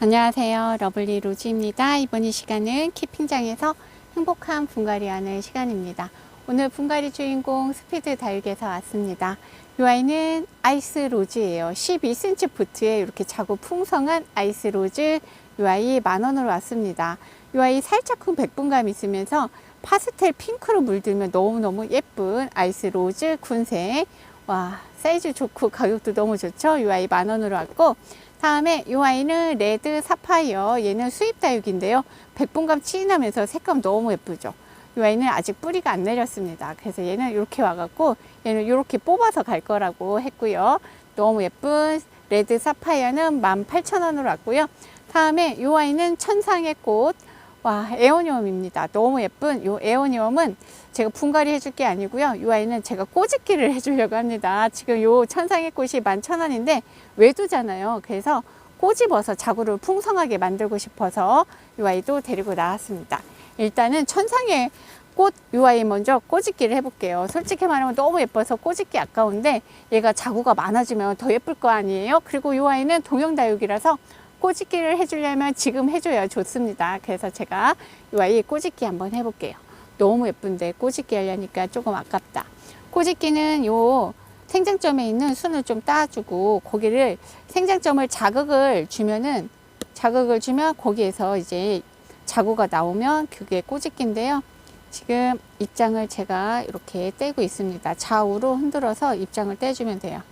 안녕하세요. 러블리 로즈입니다. 이번 이 시간은 키핑장에서 행복한 분갈이 하는 시간입니다. 오늘 분갈이 주인공 스피드 다육에서 왔습니다. 이 아이는 아이스 로즈예요. 12cm 부트에 이렇게 자고 풍성한 아이스 로즈 이 아이 만 원으로 왔습니다. 이 아이 살짝 큰 백분감 있으면서 파스텔 핑크로 물들면 너무너무 예쁜 아이스 로즈 군색 와 사이즈 좋고 가격도 너무 좋죠. 이 아이 만 원으로 왔고 다음에 이 아이는 레드 사파이어 얘는 수입 다육인데요. 백분감 진하면서 색감 너무 예쁘죠. 이 아이는 아직 뿌리가 안 내렸습니다. 그래서 얘는 이렇게 와갖고 얘는 이렇게 뽑아서 갈 거라고 했고요. 너무 예쁜 레드 사파이어는 18,000원으로 왔고요. 다음에 이 아이는 천상의 꽃 와, 에오니엄입니다. 너무 예쁜 이 에오니엄은 제가 분갈이 해줄 게 아니고요. 이 아이는 제가 꼬집기를 해주려고 합니다. 지금 요 천상의 꽃이 11,000원인데 외두잖아요. 그래서 꼬집어서 자구를 풍성하게 만들고 싶어서 이 아이도 데리고 나왔습니다. 일단은 천상의 꽃이 아이 먼저 꼬집기를 해볼게요. 솔직히 말하면 너무 예뻐서 꼬집기 아까운데 얘가 자구가 많아지면 더 예쁠 거 아니에요. 그리고 이 아이는 동영다육이라서 꼬집기를 해주려면 지금 해줘야 좋습니다. 그래서 제가 이 아이 꼬집기 한번 해볼게요. 너무 예쁜데 꼬집기 하려니까 조금 아깝다. 꼬집기는 요 생장점에 있는 순을 좀 따주고 고기를 생장점을 자극을 주면은 자극을 주면 거기에서 이제 자구가 나오면 그게 꼬집기인데요. 지금 입장을 제가 이렇게 떼고 있습니다. 좌우로 흔들어서 입장을 떼주면 돼요.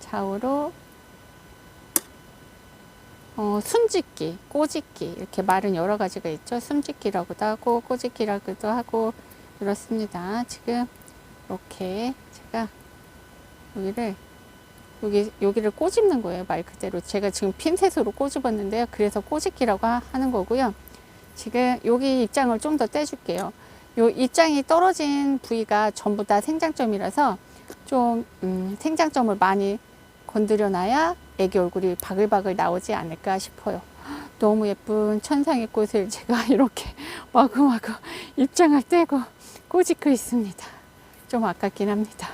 좌우로 어, 숨짓기, 꼬집기 이렇게 말은 여러 가지가 있죠. 숨짓기라고도 하고 꼬집기라고도 하고 그렇습니다. 지금 이렇게 제가 여기를 여기 여기를 꼬집는 거예요. 말 그대로 제가 지금 핀셋으로 꼬집었는데요. 그래서 꼬집기라고 하- 하는 거고요. 지금 여기 입장을 좀 더 떼줄게요. 요 입장이 떨어진 부위가 전부 다 생장점이라서 좀 음, 생장점을 많이 건드려 놔야 애기 얼굴이 바글바글 나오지 않을까 싶어요. 너무 예쁜 천상의 꽃을 제가 이렇게 마구마구 입장을 떼고 꼬집고 있습니다. 좀 아깝긴 합니다.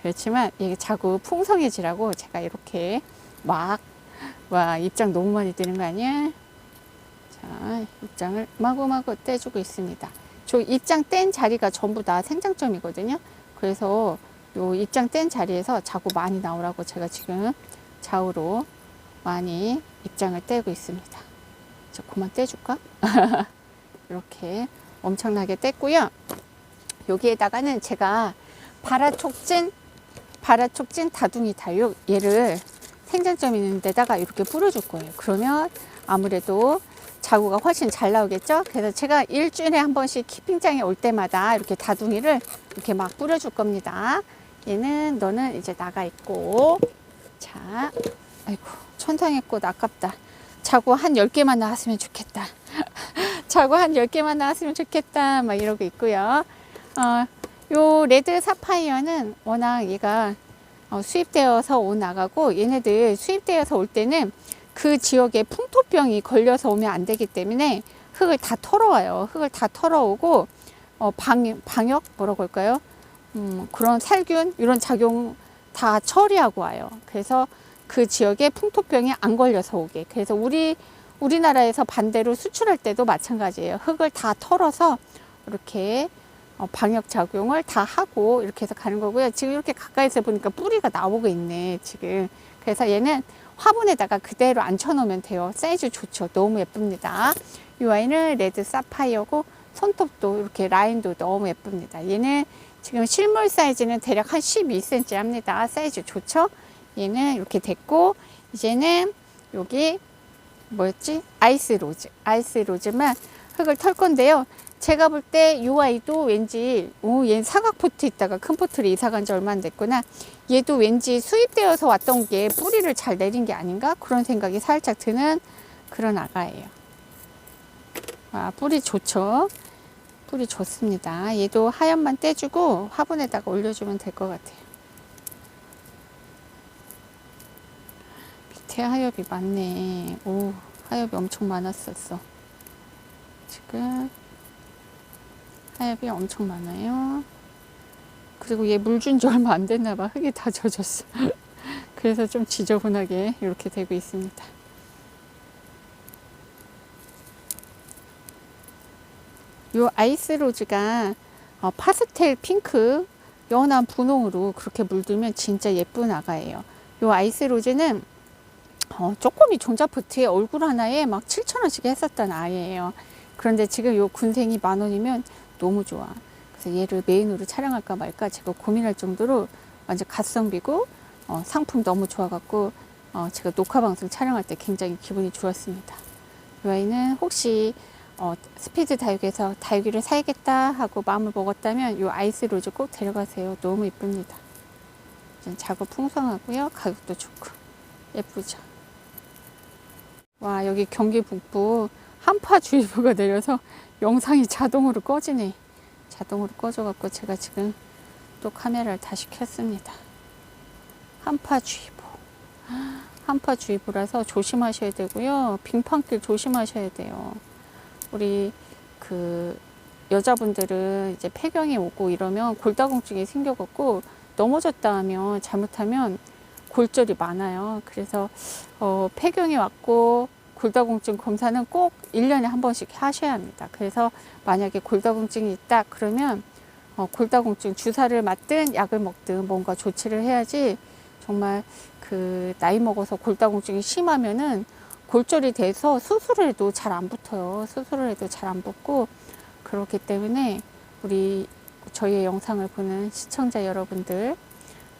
그렇지만 이게 자꾸 풍성해지라고 제가 이렇게 막, 와, 입장 너무 많이 뜨는 거 아니야? 자, 입장을 마구마구 떼주고 있습니다. 저 입장 뗀 자리가 전부 다 생장점이거든요. 그래서 요 입장 뗀 자리에서 자꾸 많이 나오라고 제가 지금 좌우로 많이 입장을 떼고 있습니다. 저 그만 떼줄까? 이렇게 엄청나게 뗐고요. 여기에다가는 제가 바라촉진, 바라촉진 다둥이 다육 얘를 생장점 있는 데다가 이렇게 뿌려줄 거예요. 그러면 아무래도 자구가 훨씬 잘 나오겠죠? 그래서 제가 일주일에 한 번씩 키핑장에 올 때마다 이렇게 다둥이를 이렇게 막 뿌려줄 겁니다. 얘는 너는 이제 나가 있고 자, 아이고 천상의 꽃 아깝다. 자구 한 10개만 나왔으면 좋겠다. 자구 한 10개만 나왔으면 좋겠다. 막 이러고 있고요. 어, 요 레드 사파이어는 워낙 얘가 어, 수입되어서 오 나가고 얘네들 수입되어서 올 때는 그 지역에 풍토병이 걸려서 오면 안 되기 때문에 흙을 다 털어와요. 흙을 다 털어오고 어, 방, 방역 뭐라고 할까요? 음, 그런 살균 이런 작용 다 처리하고 와요. 그래서 그 지역에 풍토병이 안 걸려서 오게. 그래서 우리 우리나라에서 반대로 수출할 때도 마찬가지예요. 흙을 다 털어서 이렇게 어, 방역 작용을 다 하고 이렇게 해서 가는 거고요. 지금 이렇게 가까이서 보니까 뿌리가 나오고 있네. 지금 그래서 얘는 화분에다가 그대로 앉혀놓으면 돼요. 사이즈 좋죠. 너무 예쁩니다. 이 아이는 레드 사파이어고 손톱도 이렇게 라인도 너무 예쁩니다. 얘는 지금 실물 사이즈는 대략 한 12cm 합니다. 사이즈 좋죠? 얘는 이렇게 됐고 이제는 여기 뭐였지? 아이스 로즈. 아이스 로즈만 흙을 털 건데요. 제가 볼 때 이 아이도 왠지 오, 얘는 사각 포트 있다가 큰 포트를 이사 간 지 얼마 안 됐구나. 얘도 왠지 수입되어서 왔던 게 뿌리를 잘 내린 게 아닌가? 그런 생각이 살짝 드는 그런 아가예요. 아, 뿌리 좋죠? 뿌리 좋습니다. 얘도 하얀만 떼주고 화분에다가 올려주면 될 것 같아요. 밑에 하엽이 많네. 오, 하엽이 엄청 많았었어. 지금 하엽이 엄청 많아요. 그리고 얘 물 준 지 얼마 안 됐나 봐. 흙이 다 젖었어. 그래서 좀 지저분하게 이렇게 되고 있습니다. 요 아이스 로즈가 어, 파스텔 핑크 연한 분홍으로 그렇게 물들면 진짜 예쁜 아가예요. 요 아이스 로즈는 어, 조금이 종자포트에 얼굴 하나에 막 7천원씩 했었던 아이예요. 그런데 지금 요 군생이 만 원이면 너무 좋아. 그래서 얘를 메인으로 촬영할까 말까 제가 고민할 정도로 완전 갓성비고 어, 상품 너무 좋아갖고 어, 제가 녹화 방송 촬영할 때 굉장히 기분이 좋았습니다. 이 아이는 혹시 어, 스피드 다육에서 다육이를 사야겠다 하고 마음을 먹었다면 이 아이스 로즈 꼭 데려가세요. 너무 예쁩니다. 좀 작업 풍성하고요. 가격도 좋고 예쁘죠. 와 여기 경기 북부 한파주의보가 내려서 영상이 자동으로 꺼지네. 자동으로 꺼져갖고 제가 지금 또 카메라를 다시 켰습니다. 한파주의보. 한파주의보라서 조심하셔야 되고요. 빙판길 조심하셔야 돼요. 우리 그 여자분들은 이제 폐경이 오고 이러면 골다공증이 생겨갖고 넘어졌다 하면 잘못하면 골절이 많아요. 그래서 어, 폐경이 왔고 골다공증 검사는 꼭 1년에 한 번씩 하셔야 합니다. 그래서 만약에 골다공증이 있다 그러면 어, 골다공증 주사를 맞든 약을 먹든 뭔가 조치를 해야지 정말 그 나이 먹어서 골다공증이 심하면은 골절이 돼서 수술을 해도 잘 안 붙어요. 수술을 해도 잘 안 붙고 그렇기 때문에 우리 저희의 영상을 보는 시청자 여러분들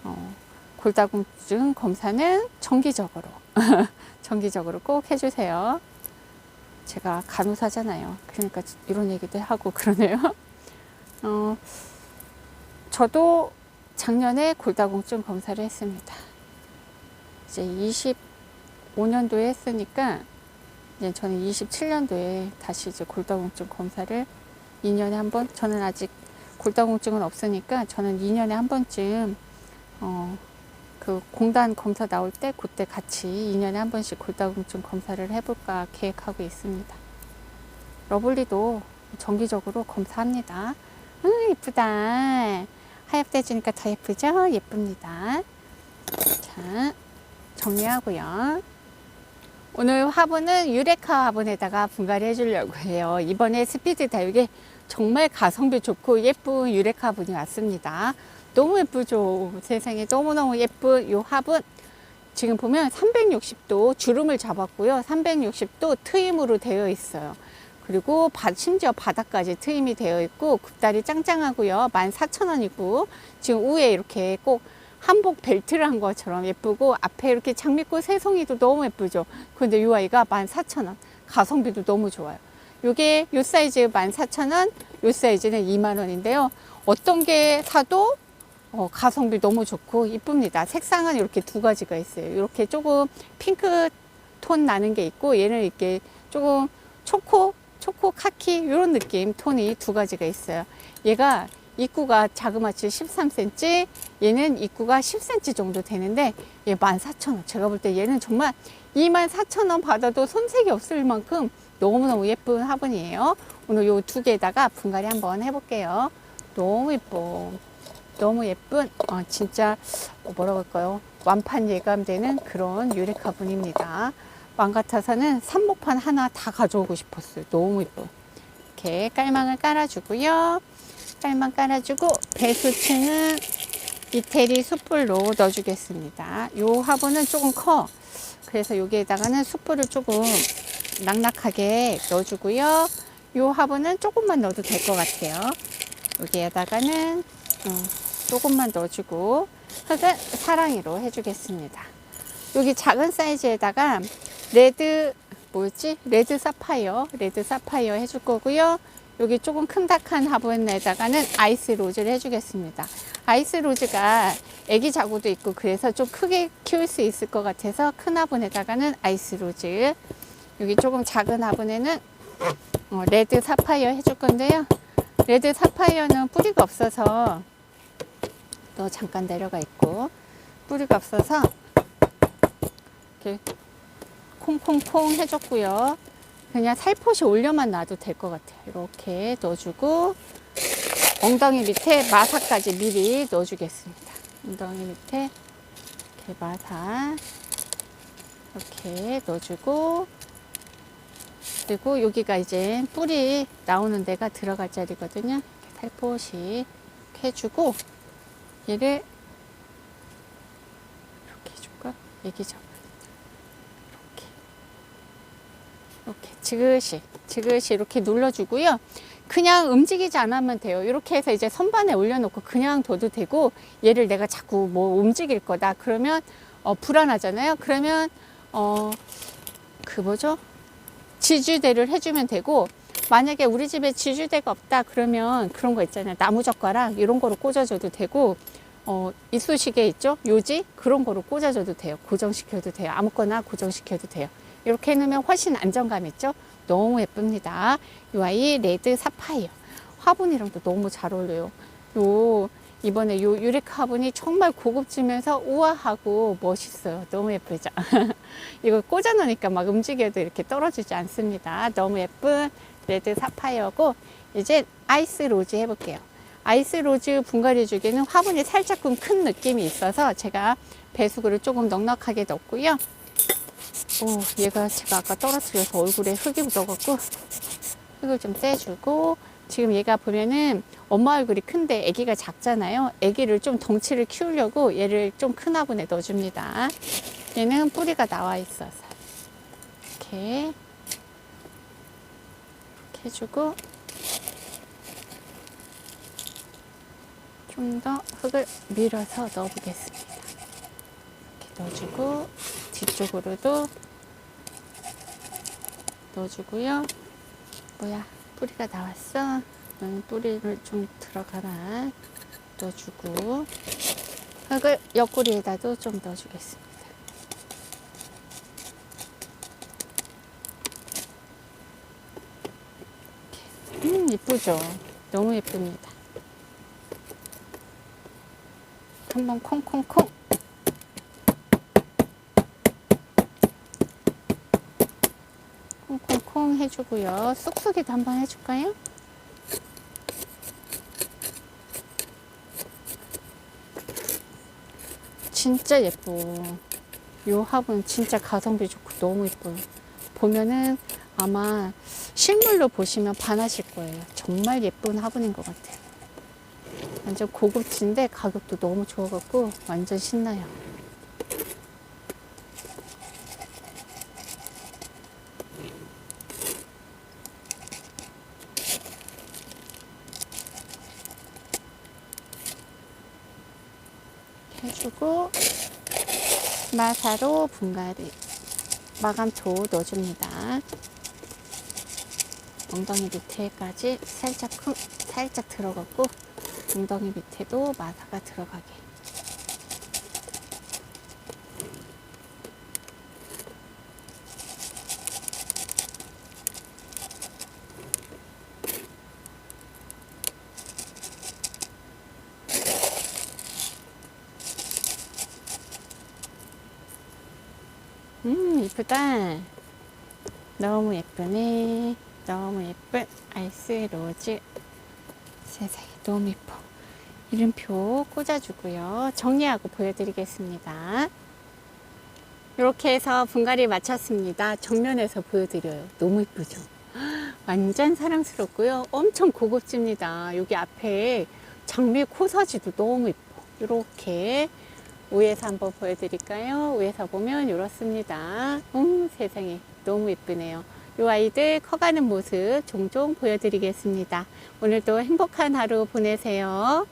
어, 골다공증 검사는 정기적으로 정기적으로 꼭 해주세요. 제가 간호사잖아요. 그러니까 이런 얘기도 하고 그러네요. 어, 저도 작년에 골다공증 검사를 했습니다. 이제 25년도에 했으니까 이제 저는 27년도에 다시 이제 골다공증 검사를 2년에 한 번, 저는 아직 골다공증은 없으니까 저는 2년에 한 번쯤 어, 그 공단 검사 나올 때 그때 같이 2년에 한 번씩 골다공증 검사를 해볼까 계획하고 있습니다. 러블리도 정기적으로 검사합니다. 음, 이쁘다. 하얗대지니까 더 예쁘죠? 예쁩니다. 자, 정리하고요. 오늘 화분은 유레카 화분에다가 분갈이 해주려고 해요. 이번에 스피드 다육에 정말 가성비 좋고 예쁜 유레카 화분이 왔습니다. 너무 예쁘죠? 세상에 너무너무 예쁜 이 화분. 지금 보면 360도 주름을 잡았고요. 360도 트임으로 되어 있어요. 그리고 바, 심지어 바닥까지 트임이 되어 있고 굽다리 짱짱하고요. 14,000원이고 지금 위에 이렇게 꼭 한복 벨트를 한 것처럼 예쁘고 앞에 이렇게 장미꽃 새송이도 너무 예쁘죠. 근데 이 아이가 14,000원. 가성비도 너무 좋아요. 요게 요 사이즈 14,000원, 요 사이즈는 2만 원인데요. 어떤 게 사도 어, 가성비 너무 좋고 이쁩니다. 색상은 이렇게 두 가지가 있어요. 이렇게 조금 핑크 톤 나는 게 있고 얘는 이렇게 조금 초코 초코 카키 이런 느낌 톤이 두 가지가 있어요. 얘가 입구가 자그마치 13cm, 얘는 입구가 10cm 정도 되는데 얘 14,000원. 제가 볼 때 얘는 정말 24,000원 받아도 손색이 없을 만큼 너무너무 예쁜 화분이에요. 오늘 요 두 개에다가 분갈이 한번 해볼게요. 너무 예뻐. 너무 예쁜, 어, 진짜 뭐라고 할까요? 완판 예감되는 그런 유레카 분입니다. 왕 같아서는 삽목판 하나 다 가져오고 싶었어요. 너무 예뻐. 이렇게 깔망을 깔아주고요. 깔망 깔아주고 배수층은 이태리 숯불로 넣어주겠습니다. 요 화분은 조금 커. 그래서 여기에다가는 숯불을 조금 낙낙하게 넣어주고요. 요 화분은 조금만 넣어도 될 것 같아요. 여기에다가는 어, 조금만 넣어주고 흙은 사랑이로 해주겠습니다. 여기 작은 사이즈에다가 레드 뭐였지? 레드 사파이어, 레드 사파이어 해줄 거고요. 여기 조금 큰닥한 화분에다가는 아이스 로즈를 해주겠습니다. 아이스 로즈가 애기 자구도 있고 그래서 좀 크게 키울 수 있을 것 같아서 큰 화분에다가는 아이스 로즈. 여기 조금 작은 화분에는 어, 레드 사파이어 해줄 건데요. 레드 사파이어는 뿌리가 없어서 또 잠깐 내려가 있고 뿌리가 없어서 이렇게 콩콩콩 해줬고요. 그냥 살포시 올려만 놔도 될 것 같아요. 이렇게 넣어주고 엉덩이 밑에 마사까지 미리 넣어주겠습니다. 엉덩이 밑에 이렇게 마사 이렇게 넣어주고 그리고 여기가 이제 뿌리 나오는 데가 들어갈 자리거든요. 살포시 해주고 얘를 이렇게 해줄까? 얘기 잡아. 이렇게. 이렇게 지그시, 지그시 이렇게 눌러주고요. 그냥 움직이지 않으면 돼요. 이렇게 해서 이제 선반에 올려놓고 그냥 둬도 되고 얘를 내가 자꾸 뭐 움직일 거다. 그러면 어, 불안하잖아요. 그러면 어, 그 뭐죠? 지주대를 해주면 되고 만약에 우리 집에 지주대가 없다 그러면 그런 거 있잖아요. 나무 젓가락 이런 거로 꽂아줘도 되고 어, 이쑤시개 있죠? 요지 그런 거로 꽂아줘도 돼요. 고정시켜도 돼요. 아무거나 고정시켜도 돼요. 이렇게 해놓으면 훨씬 안정감 있죠? 너무 예쁩니다. 이 아이 레드 사파이어 화분이랑도 너무 잘 어울려요. 요 이번에 요 유리카 화분이 정말 고급지면서 우아하고 멋있어요. 너무 예쁘죠? 이거 꽂아 놓으니까 막 움직여도 이렇게 떨어지지 않습니다. 너무 예쁜 레드 사파이어고 이제 아이스 로즈 해볼게요. 아이스 로즈 분갈이 주기는 화분이 살짝 큰 느낌이 있어서 제가 배수구를 조금 넉넉하게 넣고요. 오, 얘가 제가 아까 떨어뜨려서 얼굴에 흙이 묻어갖고 흙을 좀 떼주고 지금 얘가 보면은 엄마 얼굴이 큰데 아기가 작잖아요. 아기를 좀 덩치를 키우려고 얘를 좀 큰 화분에 넣어줍니다. 얘는 뿌리가 나와 있어서 이렇게 이렇게 해주고 좀 더 흙을 밀어서 넣어보겠습니다. 이렇게 넣어주고 뒤쪽으로도 넣어주고요. 뭐야 뿌리가 나왔어. 응, 뿌리를 좀 들어가라. 넣어주고 흙을 옆구리에다도 좀 넣어주겠습니다. 음 이쁘죠? 너무 예쁩니다. 한번 콩콩콩 콩콩콩 해주고요. 쑥쑥이도 한번 해줄까요? 진짜 예뻐. 요 화분 진짜 가성비 좋고 너무 예뻐요. 보면은 아마 실물로 보시면 반하실 거예요. 정말 예쁜 화분인 것 같아요. 완전 고급진데 가격도 너무 좋아갖고 완전 신나요. 해주고 마사로 분갈이 마감토 넣어줍니다. 엉덩이 밑에까지 살짝 쿵, 살짝 들어갔고 엉덩이 밑에도 마사가 들어가게. 음, 이쁘다. 너무 예쁘네. 너무 예쁜 아이스 로즈. 세상에, 너무 예뻐. 이름표 꽂아주고요. 정리하고 보여드리겠습니다. 이렇게 해서 분갈이 마쳤습니다. 정면에서 보여드려요. 너무 예쁘죠? 완전 사랑스럽고요. 엄청 고급집니다. 여기 앞에 장미 코사지도 너무 예뻐. 이렇게 위에서 한번 보여드릴까요? 위에서 보면 이렇습니다. 음, 세상에 너무 예쁘네요. 이 아이들 커가는 모습 종종 보여드리겠습니다. 오늘도 행복한 하루 보내세요.